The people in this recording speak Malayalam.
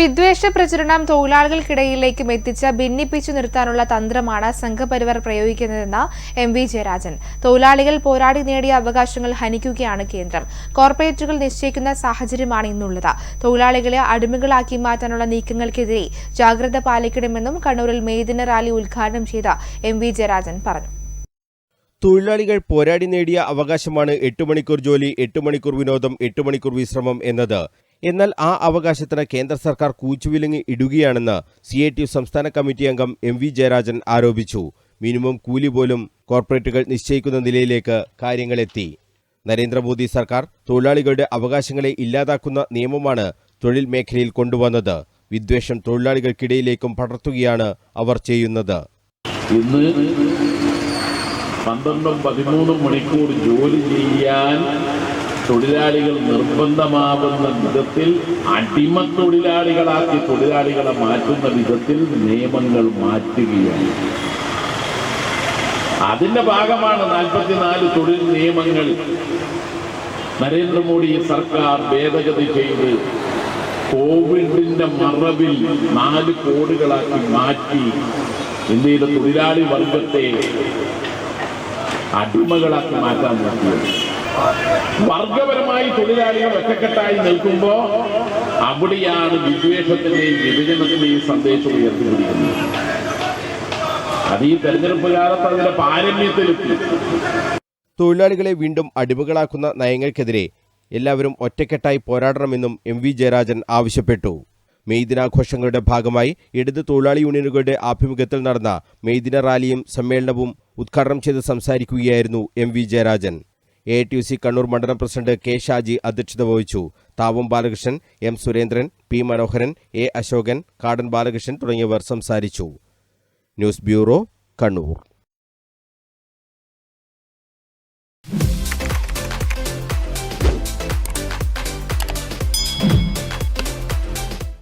വിദ്വേഷ പ്രചരണം തൊഴിലാളികൾക്കിടയിലേക്കും എത്തിച്ച് ഭിന്നിപ്പിച്ചു നിർത്താനുള്ള തന്ത്രമാണ് സംഘപരിവാർ പ്രയോഗിക്കുന്നതെന്ന് എം വി ജയരാജൻ. തൊഴിലാളികൾ പോരാടി നേടിയ അവകാശങ്ങൾ ഹനിക്കുകയാണ് കേന്ദ്രം. കോർപ്പറേറ്റുകൾ നിശ്ചയിക്കുന്ന സാഹചര്യമാണ് ഇന്നുള്ളത്. തൊഴിലാളികളെ അടിമകളാക്കി മാറ്റാനുള്ള നീക്കങ്ങൾക്കെതിരെ ജാഗ്രത പാലിക്കണമെന്നും കണ്ണൂരിൽ മെയ്ദിന റാലി ഉദ്ഘാടനം ചെയ്ത എം വി ജയരാജൻ പറഞ്ഞു. തൊഴിലാളികൾ പോരാടി നേടിയ അവകാശമാണ് എട്ട് മണിക്കൂർ ജോലി എട്ട് മണിക്കൂർ വിനോദം എട്ട് മണിക്കൂർ വിശ്രമം എന്നത്. എന്നാൽ ആ അവകാശത്തിന് കേന്ദ്ര സർക്കാർ കൂച്ചുവിലങ്ങി ഇടുകയാണെന്ന് സി ഐ ടി യു സംസ്ഥാന കമ്മിറ്റി അംഗം എം വി ജയരാജൻ ആരോപിച്ചു. മിനിമം കൂലി പോലും കോർപ്പറേറ്റുകൾ നിശ്ചയിക്കുന്ന നിലയിലേക്ക് കാര്യങ്ങളെത്തി. നരേന്ദ്രമോദി സർക്കാർ തൊഴിലാളികളുടെ അവകാശങ്ങളെ ഇല്ലാതാക്കുന്ന നിയമമാണ് തൊഴിൽ മേഖലയിൽ കൊണ്ടുവന്നത്. വിദ്വേഷം തൊഴിലാളികൾക്കിടയിലേക്കും പടർത്തുകയാണ് അവർ ചെയ്യുന്നത്. ഇന്ന് പന്ത്രണ്ടും പതിമൂന്നും മണിക്കൂർ ജോലി ചെയ്യാൻ തൊഴിലാളികൾ നിർബന്ധമാകുന്ന വിധത്തിൽ അടിമ തൊഴിലാളികളാക്കി തൊഴിലാളികളെ മാറ്റുന്ന വിധത്തിൽ നിയമങ്ങൾ മാറ്റുകയാണ്. അതിന്റെ ഭാഗമാണ് നാൽപ്പത്തിനാല് തൊഴിൽ നിയമങ്ങൾ നരേന്ദ്രമോദി സർക്കാർ ഭേദഗതി ചെയ്ത് കോവിഡിന്റെ മറവിൽ നാല് കോടുകളാക്കി മാറ്റി ഇന്ത്യയിലെ തൊഴിലാളി വർഗത്തെ അടിമകളാക്കി മാറ്റാൻ നോക്കിയത്. വർഗപരമായി തൊഴിലാളികൾ ഒറ്റക്കെട്ടായി നിൽക്കുമ്പോ അവിടെയാണ് വിദ്വേഷത്തിന്റെയും വിഭജനത്തിന്റെയും സന്ദേശം ഉയർത്തിപ്പിടിക്കുന്നത്. അത് ഈ തെരഞ്ഞെടുപ്പ് കാലത്ത് അതിന്റെ പാരമ്യത്തിലെത്തി. തൊഴിലാളികളെ വീണ്ടും അടിമകളാക്കുന്ന നയങ്ങൾക്കെതിരെ എല്ലാവരും ഒറ്റക്കെട്ടായി പോരാടണമെന്നും എം വി ജയരാജൻ ആവശ്യപ്പെട്ടു. മെയ് ദിനാഘോഷങ്ങളുടെ ഭാഗമായി ഇടത് തൊഴിലാളി യൂണിയനുകളുടെ ആഭിമുഖ്യത്തിൽ നടന്ന മെയ് ദിന റാലിയും സമ്മേളനവും ഉദ്ഘാടനം ചെയ്ത് സംസാരിക്കുകയായിരുന്നു M V Jayarajan. A T U C Kannur മണ്ഡലം പ്രസിഡന്റ് കെ ഷാജി അധ്യക്ഷത വഹിച്ചു. Thavam Balakrishnan M Surendran P Manoharan A Asokan Kadan Balakrishnan തുടങ്ങിയവർ സംസാരിച്ചു. News bureau Kannur.